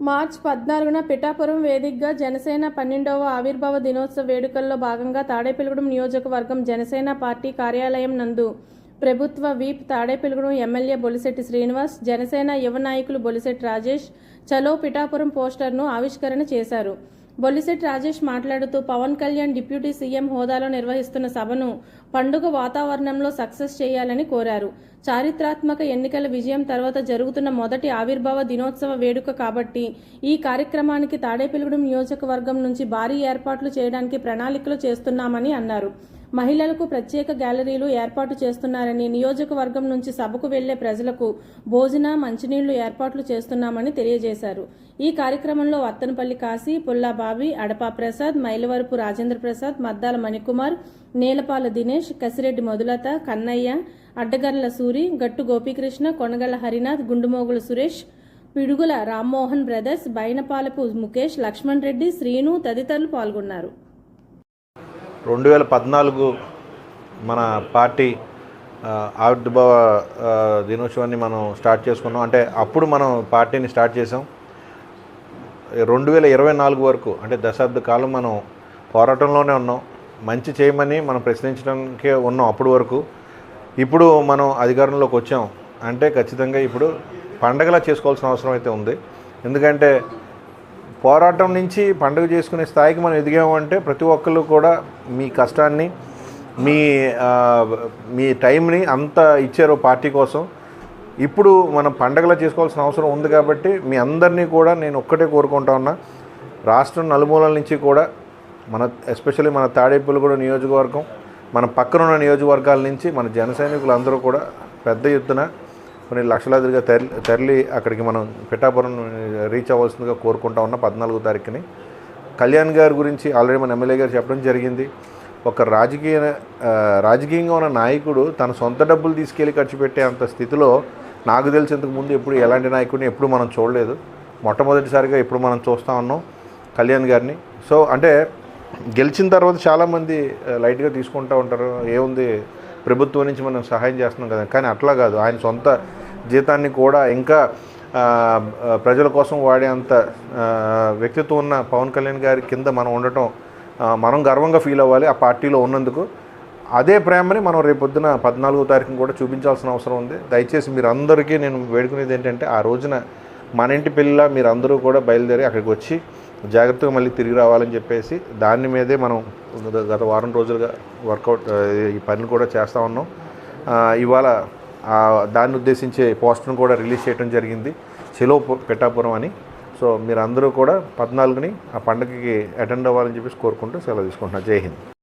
March పద్నాలుగున పిఠాపురం వేదికగా జనసేన పన్నెండవ ఆవిర్భావ దినోత్సవ వేడుకల్లో భాగంగా తాడేపల్లిగూడెం నియోజకవర్గం జనసేన పార్టీ కార్యాలయం నందు ప్రభుత్వ వీప్ తాడేపల్లిగూడెం ఎమ్మెల్యే బొలిశెట్టి శ్రీనివాస్ జనసేన యువ నాయకులు బొలిశెట్టి రాజేష్ చలో పిఠాపురం పోస్టర్ను ఆవిష్కరణ చేశారు. బొల్లిశెట్టి రాజేష్ మాట్లాడుతూ పవన్ కళ్యాణ్ డిప్యూటీ సీఎం హోదాలో నిర్వహిస్తున్న సభను పండుగ వాతావరణంలో సక్సెస్ చేయాలని కోరారు. చారిత్రాత్మక ఎన్నికల విజయం తర్వాత జరుగుతున్న మొదటి ఆవిర్భావ దినోత్సవ వేడుక కాబట్టి ఈ కార్యక్రమానికి తాడేపెలుగుడు నియోజకవర్గం నుంచి భారీ ఏర్పాట్లు చేయడానికి ప్రణాళికలు చేస్తున్నామని అన్నారు. మహిళలకు ప్రత్యేక గ్యాలరీలు ఏర్పాటు చేస్తున్నారని నియోజకవర్గం నుంచి సభకు వెళ్ళే ప్రజలకు భోజన మంచినీళ్ళు ఏర్పాట్లు చేస్తున్నామని తెలియజేశారు. ఈ కార్యక్రమంలో వత్తనపల్లి కాశీ పుల్లా బాబి అడపా ప్రసాద్ మైలవరపు రాజేంద్ర ప్రసాద్ మద్దాల మణికుమార్ నేలపాల దినేష్ కసిరెడ్డి మధులత కన్నయ్య అడ్డగర్ల సూరి గట్టు గోపీకృష్ణ కొనగళ్ళ హరినాథ్ గుండుమోగుల సురేష్ పిడుగుల రామ్మోహన్ బ్రదర్స్ బైనపాలపు ముఖేష్ లక్ష్మణ్ రెడ్డి శ్రీను తదితరులు పాల్గొన్నారు. రెండు వేల పద్నాలుగు మన పార్టీ ఆవిర్భావ దినోత్సవాన్ని మనం స్టార్ట్ చేసుకున్నాం. అంటే అప్పుడు మనం పార్టీని స్టార్ట్ చేసాం రెండు వేల ఇరవై నాలుగు వరకు అంటే దశాబ్ద కాలం మనం పోరాటంలోనే ఉన్నాం. మంచి చేయమని మనం ప్రశ్నించడానికే ఉన్నాం అప్పటి వరకు. ఇప్పుడు మనం అధికారంలోకి వచ్చాం. అంటే ఖచ్చితంగా ఇప్పుడు పండగలా చేసుకోవాల్సిన అవసరం అయితే ఉంది. ఎందుకంటే పోరాటం నుంచి పండుగ చేసుకునే స్థాయికి మనం ఎదిగామంటే ప్రతి ఒక్కళ్ళు కూడా మీ కష్టాన్ని మీ మీ టైంని అంత ఇచ్చారు పార్టీ కోసం. ఇప్పుడు మనం పండగలా చేసుకోవాల్సిన అవసరం ఉంది కాబట్టి మీ అందరినీ కూడా నేను ఒక్కటే కోరుకుంటా ఉన్నా. రాష్ట్రం నలుమూలల నుంచి కూడా మన ఎస్పెషల్లీ మన తాడేపల్లిగూడ నియోజకవర్గం మన పక్కనున్న నియోజకవర్గాల నుంచి మన జన సైనికులందరూ కూడా పెద్ద ఎత్తున కొన్ని లక్షలాదిగా తరలి తరలి అక్కడికి మనం పిఠాపురం రీచ్ అవ్వాల్సిందిగా కోరుకుంటా ఉన్న పద్నాలుగో తారీఖుని. కళ్యాణ్ గారి గురించి ఆల్రెడీ మన ఎమ్మెల్యే గారు చెప్పడం జరిగింది. ఒక రాజకీయ రాజకీయంగా ఉన్న నాయకుడు తన సొంత డబ్బులు తీసుకెళ్ళి ఖర్చు పెట్టే అంత స్థితిలో నాకు తెలిసేందుకు ముందు ఎప్పుడు ఎలాంటి నాయకుడిని ఎప్పుడు మనం చూడలేదు. మొట్టమొదటిసారిగా ఇప్పుడు మనం చూస్తూ ఉన్నాం కళ్యాణ్ గారిని. సో అంటే గెలిచిన తర్వాత చాలామంది లైట్గా తీసుకుంటూ ఉంటారు. ఏముంది? ప్రభుత్వం నుంచి మనం సహాయం చేస్తున్నాం కదా. కానీ అట్లా కాదు. ఆయన సొంత జీతాన్ని కూడా ఇంకా ప్రజల కోసం వాడే అంత వ్యక్తిత్వం ఉన్న పవన్ కళ్యాణ్ గారి కింద మనం ఉండటం మనం గర్వంగా ఫీల్ అవ్వాలి ఆ పార్టీలో ఉన్నందుకు. అదే ప్రేమని మనం రేపొద్దున పద్నాలుగో తారీఖున కూడా చూపించాల్సిన అవసరం ఉంది. దయచేసి మీరు అందరికీ నేను వేడుకునేది ఏంటంటే ఆ రోజున మన ఇంటి పిల్ల మీరందరూ కూడా బయలుదేరి అక్కడికి వచ్చి జాగ్రత్తగా మళ్ళీ తిరిగి రావాలని చెప్పేసి దాని మీదే మనం గత వారం రోజులుగా వర్కౌట్ ఈ పనులు కూడా చేస్తూ ఉన్నాం. ఇవాళ దాన్ని ఉద్దేశించే పోస్టర్ను కూడా రిలీజ్ చేయడం జరిగింది. చెలో పెట్టాపురం అని. సో మీరు అందరూ కూడా పద్నాలుగుని ఆ పండగకి అటెండ్ అవ్వాలని చెప్పేసి కోరుకుంటూ సెలవు తీసుకుంటున్నాను జై హింద్.